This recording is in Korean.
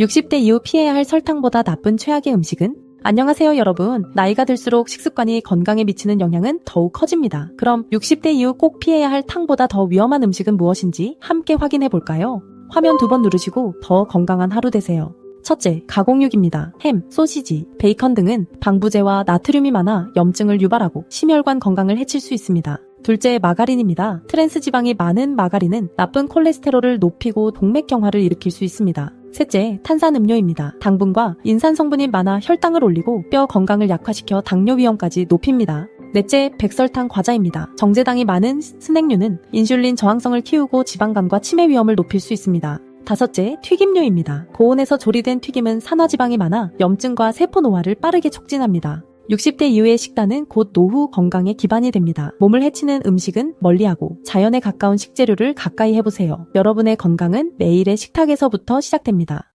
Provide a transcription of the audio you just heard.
60대 이후 피해야 할 설탕보다 나쁜 최악의 음식은? 안녕하세요 여러분. 나이가 들수록 식습관이 건강에 미치는 영향은 더욱 커집니다. 그럼 60대 이후 꼭 피해야 할 탕보다 더 위험한 음식은 무엇인지 함께 확인해 볼까요? 화면 두 번 누르시고 더 건강한 하루 되세요. 첫째, 가공육입니다. 햄, 소시지, 베이컨 등은 방부제와 나트륨이 많아 염증을 유발하고 심혈관 건강을 해칠 수 있습니다. 둘째, 마가린입니다. 트랜스 지방이 많은 마가린은 나쁜 콜레스테롤을 높이고 동맥경화를 일으킬 수 있습니다. 셋째, 탄산음료입니다. 당분과 인산 성분이 많아 혈당을 올리고 뼈 건강을 약화시켜 당뇨 위험까지 높입니다. 넷째, 백설탕 과자입니다. 정제당이 많은 스낵류는 인슐린 저항성을 키우고 지방간과 치매 위험을 높일 수 있습니다. 다섯째, 튀김류입니다. 고온에서 조리된 튀김은 산화지방이 많아 염증과 세포 노화를 빠르게 촉진합니다. 60대 이후의 식단은 곧 노후 건강의 기반이 됩니다. 몸을 해치는 음식은 멀리하고 자연에 가까운 식재료를 가까이 해보세요. 여러분의 건강은 매일의 식탁에서부터 시작됩니다.